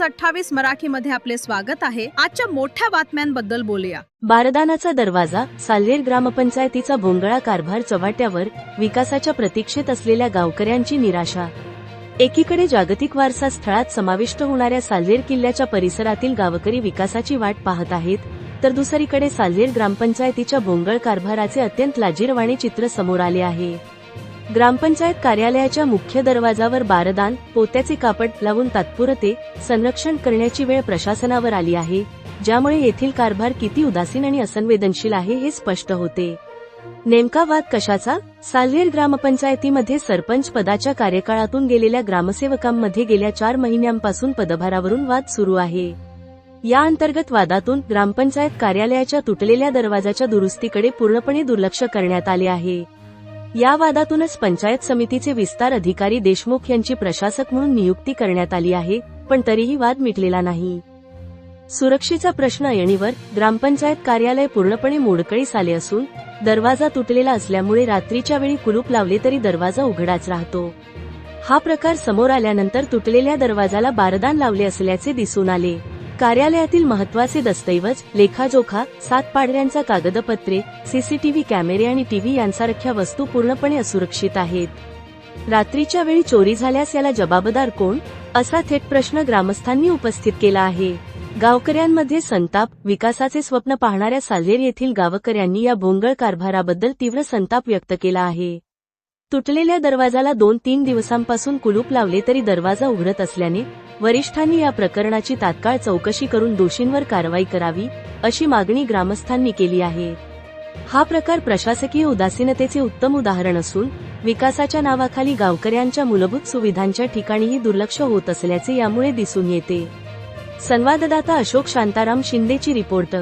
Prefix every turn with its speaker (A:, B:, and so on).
A: News अठ्ठावीस मराठी मध्ये आपले स्वागत आहे. आजच्या मोठ्या बातम्यांबद्दल बोलूया.
B: बारदानाचा दरवाजा साल्हेर ग्रामपंचायतीचा भोंगळा कारभार चव्हाट्यावर विकासाच्या प्रतीक्षेत असलेल्या गावकऱ्यांची निराशा. एकीकडे जागतिक वारसा स्थळात समाविष्ट होणाऱ्या साल्हेर किल्ल्याच्या परिसरातील गावकरी विकासाची वाट पाहत आहेत तर दुसरीकडे साल्हेर ग्रामपंचायतीच्या भोंगळ कारभाराचे अत्यंत लाजीरवाणी चित्र समोर आले आहे. ग्रामपंचायत कार्यालयाच्या मुख्य दरवाजावर बारदान पोत्याचे कापड लावून तात्पुरते संरक्षण करण्याची वेळ प्रशासनावर आली आहे ज्यामुळे येथील कारभार किती उदासीन आणि असंवेदनशील आहे हे स्पष्ट होते. नेमका वाद कशाचा? साल्हेर ग्रामपंचायतीमध्ये सरपंच पदाच्या कार्यकाळातून गेलेल्या ग्रामसेवकांमध्ये गेल्या चार महिन्यांपासून पदभारावरून वाद सुरू आहे. या अंतर्गत वादातून ग्रामपंचायत कार्यालयाच्या तुटलेल्या दरवाजाच्या दुरुस्तीकडे पूर्णपणे दुर्लक्ष करण्यात आले आहे. या वादातूनच पंचायत समितीचे विस्तार अधिकारी देशमुख यांची प्रशासक म्हणून नियुक्ती करण्यात आली आहे पण तरीही वाद मिटलेला नाही. सुरक्षेचा प्रश्न येणीवर ग्रामपंचायत कार्यालय पूर्णपणे मोडकळीस आले असून दरवाजा तुटलेला असल्यामुळे रात्रीच्या वेळी कुलूप लावले तरी दरवाजा उघडाच राहतो. हा प्रकार समोर आल्यानंतर तुटलेल्या दरवाजाला बारदान लावले असल्याचे दिसून आले. कार्यालयातील महत्त्वाचे दस्तऐवज लेखाजोखा सात पाडऱ्यांचा कागदपत्रे सीसीटीव्ही कॅमेरे आणि टीव्ही यांसारख्या वस्तू पूर्णपणे असुरक्षित आहेत. रात्रीच्या वेळी चोरी झाल्यास याला जबाबदार कोण? असा थेट प्रश्न ग्रामस्थांनी उपस्थित केला आहे. गावकऱ्यांमध्ये संताप विकासाचे स्वप्न पाहणाऱ्या साल्हेर येथील गावकऱ्यांनी या भोंगळ कारभाराबद्दल तीव्र संताप व्यक्त केला आहे. तुटलेल्या दरवाजाला दोन तीन दिवसांपासून कुलूप लावले तरी दरवाजा उघडत असल्याने वरिष्ठांनी या प्रकरणाची तात्काळ चौकशी करून दोषींवर कारवाई करावी अशी मागणी ग्रामस्थांनी केली आहे. हा प्रकार प्रशासकीय उदासीनतेचे उत्तम उदाहरण असून विकासाच्या नावाखाली गावकऱ्यांच्या मूलभूत सुविधांच्या ठिकाणीही दुर्लक्ष होत असल्याचे यामुळे दिसून येते. संवाददाता अशोक शांताराम शिंदेची रिपोर्ट.